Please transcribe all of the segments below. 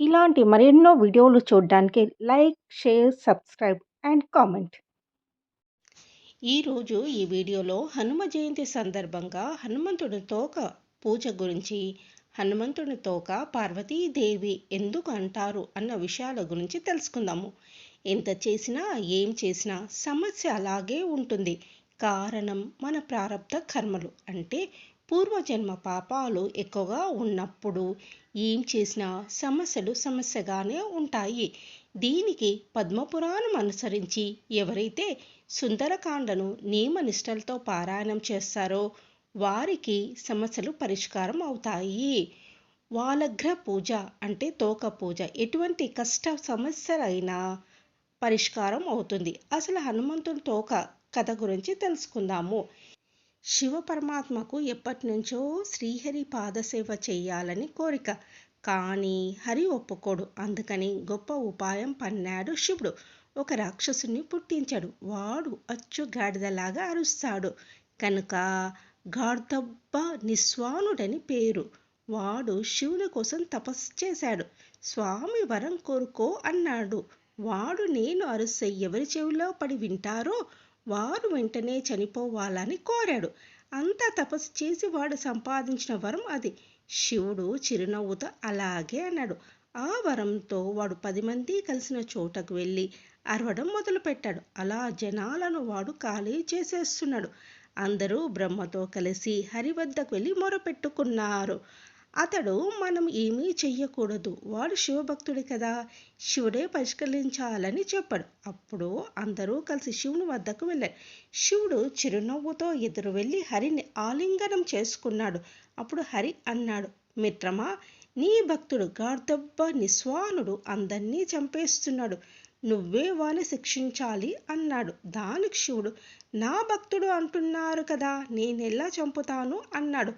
ఇలాంటి మరెన్నో వీడియోలు చూడడానికి like share subscribe and comment. ఈరోజు ఈ వీడియోలో హనుమ జయంతి సందర్భంగా హనుమంతుడి తోక పూజ గురించి హనుమంతుడి తోక పార్వతీదేవి ఎందుకు అంటారు అన్న విషయాల గురించి తెలుసుకుందాము. ఎంత చేసినా ఏం చేసినా సమస్య అలాగే ఉంటుంది. కారణం మన ప్రారంధ కర్మలు అంటే పూర్వజన్మ పాపాలు ఎక్కువగా ఉన్నప్పుడు ఏం చేసినా సమస్యలు సమస్యగానే ఉంటాయి. దీనికి పద్మపురాణం అనుసరించి ఎవరైతే సుందరకాండను నియమనిష్టలతో పారాయణం చేస్తారో వారికి సమస్యలు పరిష్కారం అవుతాయి. వాలగ్ర పూజ అంటే తోక పూజ. ఎటువంటి కష్ట సమస్యలైనా పరిష్కారం అవుతుంది. అసలు హనుమంతుని తోక కథ గురించి తెలుసుకుందాము. శివ పరమాత్మకు ఎప్పటి నుంచో శ్రీహరి పాదసేవ చేయాలని కోరిక. కానీ హరి ఒప్పుకోడు. అందుకని గొప్ప ఉపాయం పన్నాడు శివుడు. ఒక రాక్షసుని పుట్టించాడు. వాడు అచ్చు గాడిదలాగా అరుస్తాడు. కనుక గార్ధబ్బ నిస్వానుడని పేరు. వాడు శివుని కోసం తపస్సు చేశాడు. స్వామి వరం కోరుకో అన్నాడు. వాడు నేను అరుస్తే ఎవరి చెవిలో పడి వింటారో? వారు వెంటనే చనిపోవాలని కోరాడు. అంతా తపస్సు చేసి వాడు సంపాదించిన వరం అది. శివుడు చిరునవ్వుతో అలాగే అన్నాడు. ఆ వరంతో వాడు పది మంది కలిసిన చోటకు వెళ్ళి అరవడం మొదలుపెట్టాడు. అలా జనాలను వాడు ఖాళీ చేసేస్తున్నాడు. అందరూ బ్రహ్మతో కలిసి హరి వద్దకు వెళ్ళి మొరపెట్టుకున్నారు. అతడు మనం ఏమీ చెయ్యకూడదు. వాడు శివభక్తుడే కదా. శివుడే పరిష్కరించాలని చెప్పాడు. అప్పుడు అందరూ కలిసి శివుని వద్దకు వెళ్ళారు. శివుడు చిరునవ్వుతో ఎదురు వెళ్ళి హరిని ఆలింగనం చేసుకున్నాడు. అప్పుడు హరి అన్నాడు మిత్రమా నీ భక్తుడు గార్ధబ్బ నిస్వానుడు అందరినీ చంపేస్తున్నాడు. నువ్వే వాని శిక్షించాలి అన్నాడు. దానికి శివుడు నా భక్తుడు అంటున్నారు కదా నేనెలా చంపుతాను? అన్నాడు.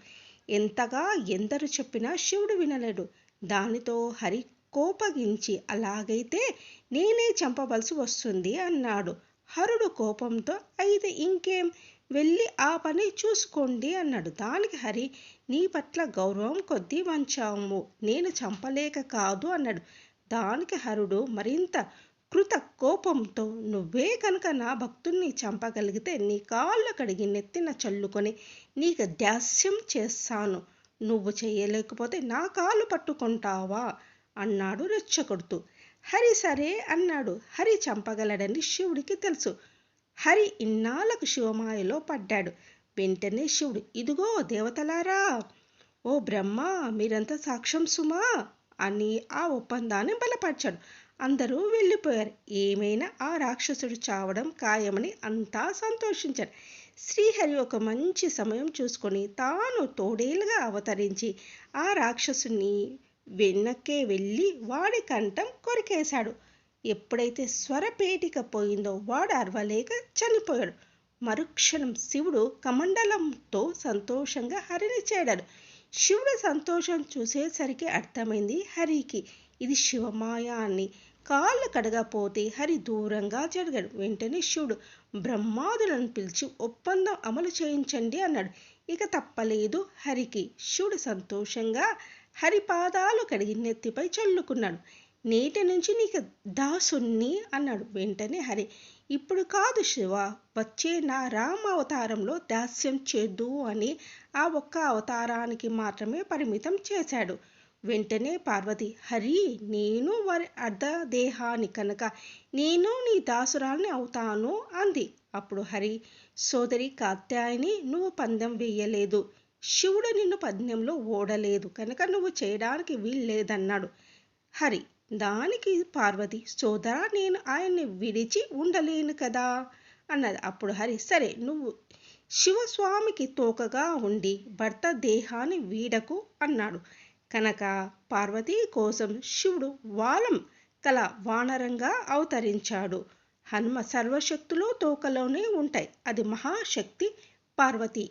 ఎంతగా ఎందరు చెప్పినా శివుడు వినలేడు. దానితో హరి కోపగించి అలాగైతే నేనే చంపవలసి వస్తుంది అన్నాడు. హరుడు కోపంతో అయితే ఇంకేం? వెళ్ళి ఆ పని చూసుకోండి అన్నాడు. దానికి హరి నీ పట్ల గౌరవం కొద్దీ వంచాము. నేను చంపలేక కాదు అన్నాడు. దానికి హరుడు మరింత కృత కోపంతో నువ్వే కనుక నా భక్తుణ్ణి చంపగలిగితే నీ కాళ్ళు కడిగి నెత్తిన చల్లుకొని నీకు దాస్యం చేస్తాను. నువ్వు చేయలేకపోతే నా కాలు పట్టుకుంటావా? అన్నాడు రెచ్చగొడుతూ హరి సరే అన్నాడు. హరి చంపగలడని శివుడికి తెలుసు. హరి ఇన్నాళ్ళకు శివమాయలో పడ్డాడు. వెంటనే శివుడు ఇదిగో దేవతలారా! ఓ బ్రహ్మ మీరంతా సాక్ష్యం సుమా! అని ఆ ఒప్పందాన్ని బలపరిచాడు. అందరూ వెళ్ళిపోయారు. ఏమైనా ఆ రాక్షసుడు చావడం ఖాయమని అంతా సంతోషించారు. శ్రీహరి ఒక మంచి సమయం చూసుకొని తాను తోడేలుగా అవతరించి ఆ రాక్షసుని వెనక్కే వెళ్ళి వాడి కంఠం కొరికేశాడు. ఎప్పుడైతే స్వరపేటిక పోయిందో వాడు అరవలేక చనిపోయాడు. మరుక్షణం శివుడు కమండలంతో సంతోషంగా హరిని చేడాడు శివుడు సంతోషం చూసేసరికి అర్థమైంది హరికి. ఇది శివమాయ అని. కాళ్ళు కడగపోతే హరి దూరంగా జరిగాడు. వెంటనే శివుడు బ్రహ్మాదులను పిలిచి ఒప్పందం అమలు చేయించండి అన్నాడు. ఇక తప్పలేదు. హరికి శివుడు సంతోషంగా హరి పాదాలు కడిగి నెత్తిపై చల్లుకున్నాడు. నేటి నుంచి నీకు దాసుణ్ణి అన్నాడు. వెంటనే హరి ఇప్పుడు కాదు శివ వచ్చే నా రామ అవతారంలో దాస్యం చేద్దు అని ఆ ఒక్క అవతారానికి మాత్రమే పరిమితం చేశాడు. వెంటనే పార్వతి హరి నేను వారి అర్ధదేహాన్ని కనుక నేను నీ దాసురాల్ని అవుతాను అంది. అప్పుడు హరి సోదరి కాత్యాయని నువ్వు పందెం వేయలేదు. శివుడు నిన్ను పందెంలో ఓడలేదు. కనుక నువ్వు చేయడానికి వీల్లేదన్నాడు. హరి దానికి పార్వతి సోదర నేను ఆయన్ని విడిచి ఉండలేను కదా అన్నది. అప్పుడు హరి సరే నువ్వు శివస్వామికి తోకగా ఉండి భర్త దేహాన్ని వీడకు అన్నాడు. కనుక పార్వతీ కోసం శివుడు వాలం కల వానరంగా అవతరించాడు. హనుమ సర్వశక్తులు తోకలోనే ఉంటాయి. అది మహాశక్తి పార్వతి.